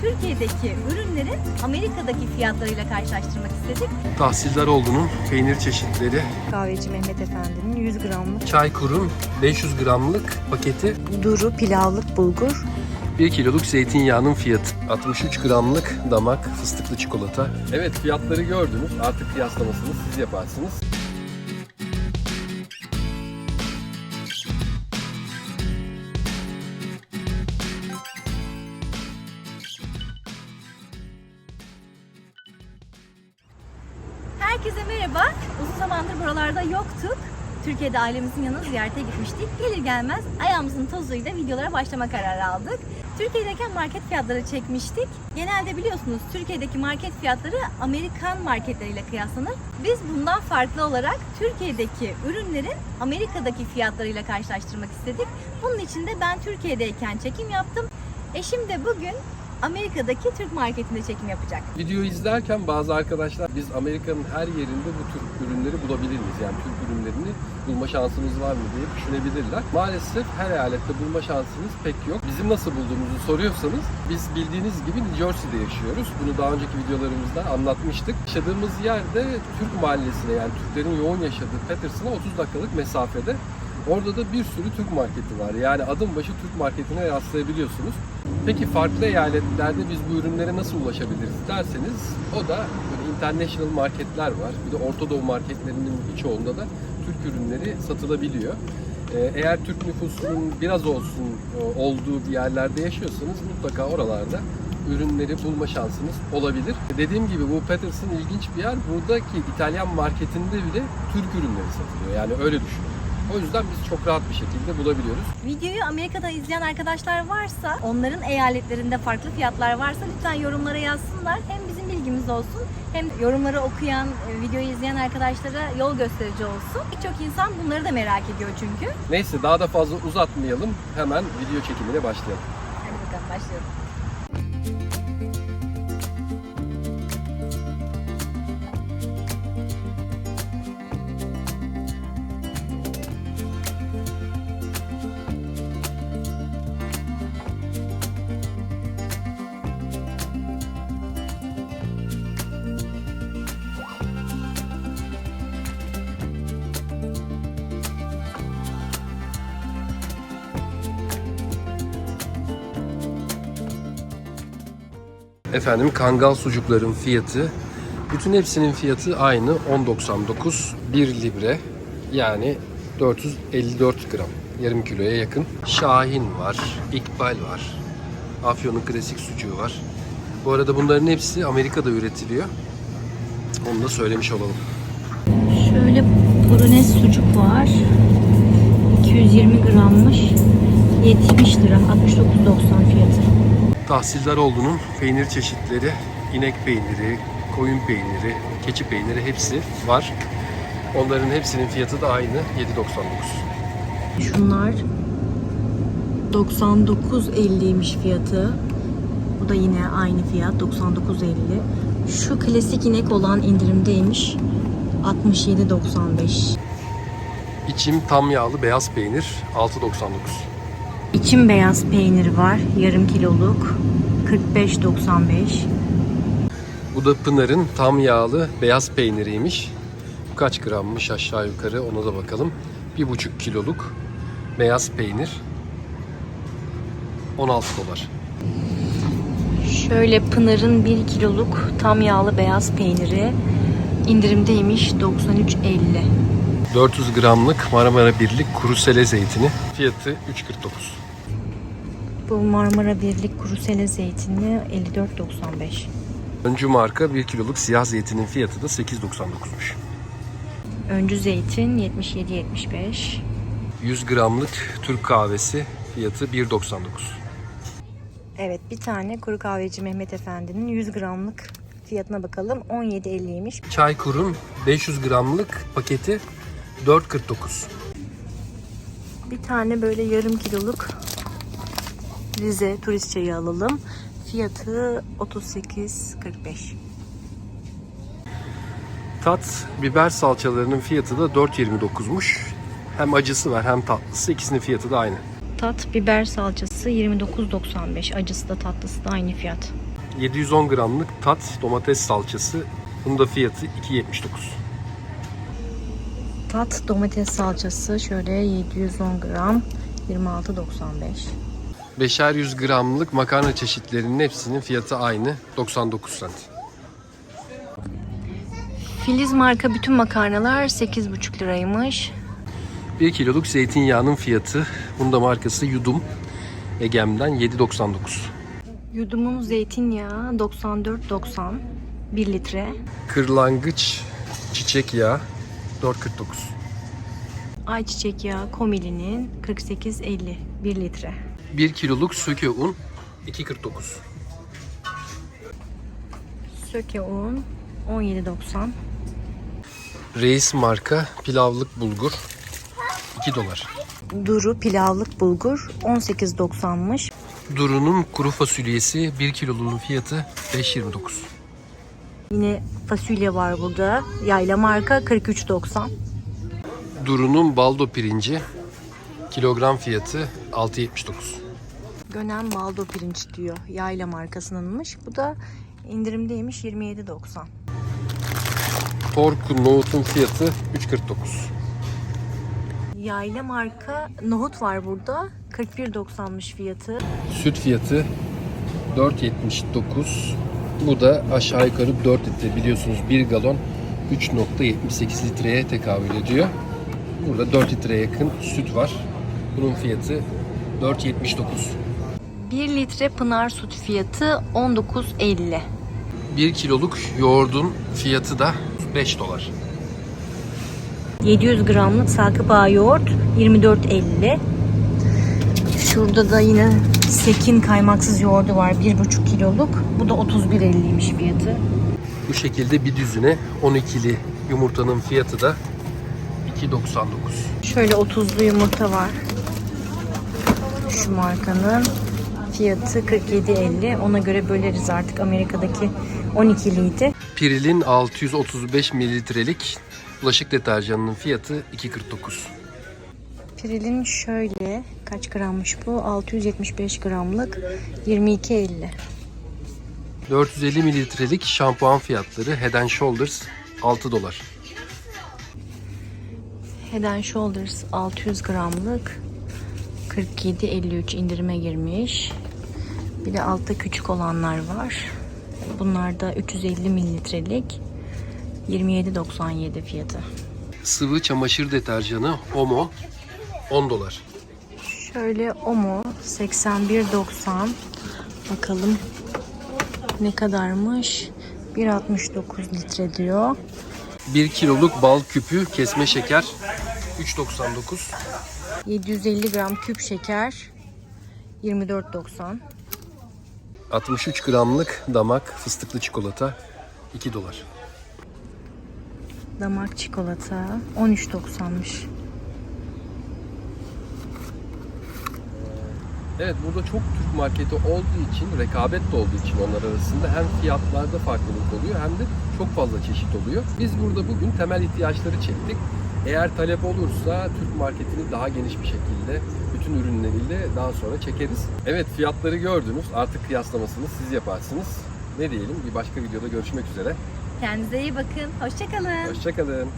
Türkiye'deki ürünlerin Amerika'daki fiyatlarıyla karşılaştırmak istedik. Tahsildar olduğunun peynir çeşitleri, Kahveci Mehmet Efendi'nin 100 gramlık çay kurum 500 gramlık paketi, duru pilavlık bulgur. 1 kiloluk zeytinyağının fiyatı, 63 gramlık damak fıstıklı çikolata. Evet fiyatları gördünüz. Artık kıyaslamasını siz yaparsınız. Herkese merhaba. Uzun zamandır buralarda yoktuk. Türkiye'de ailemizin yanına ziyarete gitmiştik. Gelir gelmez ayağımızın tozuyla videolara başlama kararı aldık. Türkiye'deyken market fiyatları çekmiştik. Genelde biliyorsunuz Türkiye'deki market fiyatları Amerikan marketleriyle kıyaslanır. Biz bundan farklı olarak Türkiye'deki ürünlerin Amerika'daki fiyatlarıyla karşılaştırmak istedik. Bunun için de ben Türkiye'deyken çekim yaptım. Eşim de bugün Amerika'daki Türk marketinde çekim yapacak. Videoyu izlerken bazı arkadaşlar biz Amerika'nın her yerinde bu tür ürünleri bulabilir miyiz? Yani Türk ürünlerini bulma şansımız var mı diye düşünebilirler. Maalesef her eyalette bulma şansınız pek yok. Bizim nasıl bulduğumuzu soruyorsanız biz bildiğiniz gibi New Jersey'de yaşıyoruz. Bunu daha önceki videolarımızda anlatmıştık. Yaşadığımız yerde Türk mahallesine yani Türklerin yoğun yaşadığı Patterson'a 30 dakikalık mesafede Orada da bir sürü Türk marketi var. Yani adım başı Türk marketine rastlayabiliyorsunuz. Peki farklı eyaletlerde biz bu ürünlere nasıl ulaşabiliriz derseniz o da böyle international marketler var. Bir de Orta Doğu marketlerinin birçoğunda da Türk ürünleri satılabiliyor. Ee, Eğer Türk nüfusunun biraz olsun e, olduğu bir yerlerde yaşıyorsanız mutlaka oralarda ürünleri bulma şansınız olabilir. Dediğim gibi bu Patterson ilginç bir yer. Buradaki İtalyan marketinde bile Türk ürünleri satılıyor. Yani öyle düşünün. O yüzden biz çok rahat bir şekilde bulabiliyoruz. Videoyu Amerika'da izleyen arkadaşlar varsa, onların eyaletlerinde farklı fiyatlar varsa lütfen yorumlara yazsınlar. Hem bizim bilgimiz olsun, hem yorumları okuyan, e, videoyu izleyen arkadaşlara yol gösterici olsun. Birçok insan bunları da merak ediyor çünkü. Neyse daha da fazla uzatmayalım. Hemen video çekimine başlayalım. Hadi bakalım başlayalım. Efendim kangal sucukların fiyatı bütün hepsinin fiyatı aynı 10.99 1 libre yani 454 gram yarım kiloya yakın. Şahin var, İkbal var. Afyon'un klasik sucuğu var. Bu arada bunların hepsi Amerika'da üretiliyor. Onu da söylemiş olalım. Şöyle bolognese sucuk var. 220 grammış. 70 lira. 69.90 fiyatı. Tahsildar olduğunun peynir çeşitleri, inek peyniri, koyun peyniri, keçi peyniri hepsi var. Onların hepsinin fiyatı da aynı 7.99. Şunlar 99.50'ymiş fiyatı. Bu da yine aynı fiyat 99.50. Şu klasik inek olan indirimdeymiş. 67.95. İçim tam yağlı beyaz peynir 6.99. İçim beyaz peynir var. Yarım kiloluk. 45.95. Bu da Pınar'ın tam yağlı beyaz peyniriymiş. Bu kaç grammış aşağı yukarı ona da bakalım. 1,5 kiloluk beyaz peynir 16 dolar. Şöyle Pınar'ın 1 kiloluk tam yağlı beyaz peyniri indirimdeymiş 93.50. 400 gramlık Marmara Birlik kuru sele zeytini fiyatı 3.49. Bu Marmara Birlik kuru sele zeytini 54.95. Öncü marka 1 kiloluk siyah zeytinin fiyatı da 8.99'muş. Öncü zeytin 77.75. 100 gramlık Türk kahvesi fiyatı 1.99. Evet bir tane kuru kahveci Mehmet Efendi'nin 100 gramlık fiyatına bakalım. 17.50'ymiş. Çay kurum 500 gramlık paketi 4.49. Bir tane böyle yarım kiloluk Rize turist çayı alalım. Fiyatı 38.45. Tat biber salçalarının fiyatı da 4.29'muş. Hem acısı var hem tatlısı. İkisinin fiyatı da aynı. Tat biber salçası 29.95. Acısı da tatlısı da aynı fiyat. 710 gramlık tat domates salçası. Bunun da fiyatı 2.79. Tat domates salçası şöyle 710 gram 26.95. Beşer 100 gramlık makarna çeşitlerinin hepsinin fiyatı aynı 99 cent. Filiz marka bütün makarnalar 8,5 liraymış. 1 kiloluk zeytinyağının fiyatı, bunda markası Yudum. Egem'den 7.99. Yudumun zeytinyağı 94.90 1 litre. Kırlangıç çiçek yağı 4.49. Ayçiçek yağı Komili'nin 48.50 1 litre. 1 kiloluk söke un 2.49. Söke un 17.90. Reis marka pilavlık bulgur 2 dolar. Duru pilavlık bulgur 18.90'mış. Duru'nun kuru fasulyesi 1 kiloluğun fiyatı 5.29. Yine fasulye var burada. Yayla marka 43.90. Duru'nun baldo pirinci kilogram fiyatı 6.79. Gönen baldo pirinç diyor. Yayla markasınınmış. Bu da indirimdeymiş 27.90. Pork nohutun fiyatı 3.49. Yayla marka nohut var burada. 41.90'mış fiyatı. Süt fiyatı 4.79. Bu da aşağı yukarı 4 litre biliyorsunuz 1 galon 3.78 litreye tekabül ediyor. Burada 4 litreye yakın süt var. Bunun fiyatı 4.79. 1 litre pınar süt fiyatı 19.50. 1 kiloluk yoğurdun fiyatı da 5 dolar. 700 gramlık Ağa yoğurt 24.50. Şurada da yine Sekin kaymaksız yoğurdu var 1,5 kiloluk. Bu da 31.50'ymiş fiyatı. Bu şekilde bir düzine 12'li yumurtanın fiyatı da 2.99. Şöyle 30'lu yumurta var. Şu markanın fiyatı 47.50. Ona göre böleriz artık Amerika'daki 12'liydi. Piril'in 635 mililitrelik bulaşık deterjanının fiyatı 2.49. Piril'in şöyle kaç grammış bu? 675 gramlık 22.50. 450 mililitrelik şampuan fiyatları Head and Shoulders 6 dolar. Head and Shoulders 600 gramlık 47.53 indirime girmiş. Bir de altta küçük olanlar var. Bunlar da 350 mililitrelik 27.97 fiyatı. Sıvı çamaşır deterjanı Omo 10 dolar. Şöyle Omo 81.90 bakalım ne kadarmış 1.69 litre diyor 1 kiloluk bal küpü kesme şeker 3.99. 750 gram küp şeker 24.90 63 gramlık damak fıstıklı çikolata 2 dolar. damak çikolata 13.90'mış Evet burada çok Türk marketi olduğu için, rekabet de olduğu için onlar arasında hem fiyatlarda farklılık oluyor hem de çok fazla çeşit oluyor. Biz burada bugün temel ihtiyaçları çektik. Eğer talep olursa Türk marketini daha geniş bir şekilde bütün ürünleriyle daha sonra çekeriz. Evet fiyatları gördünüz. Artık kıyaslamasını siz yaparsınız. Ne diyelim bir başka videoda görüşmek üzere. Kendinize iyi bakın hoşçakalın Hoşçakalın.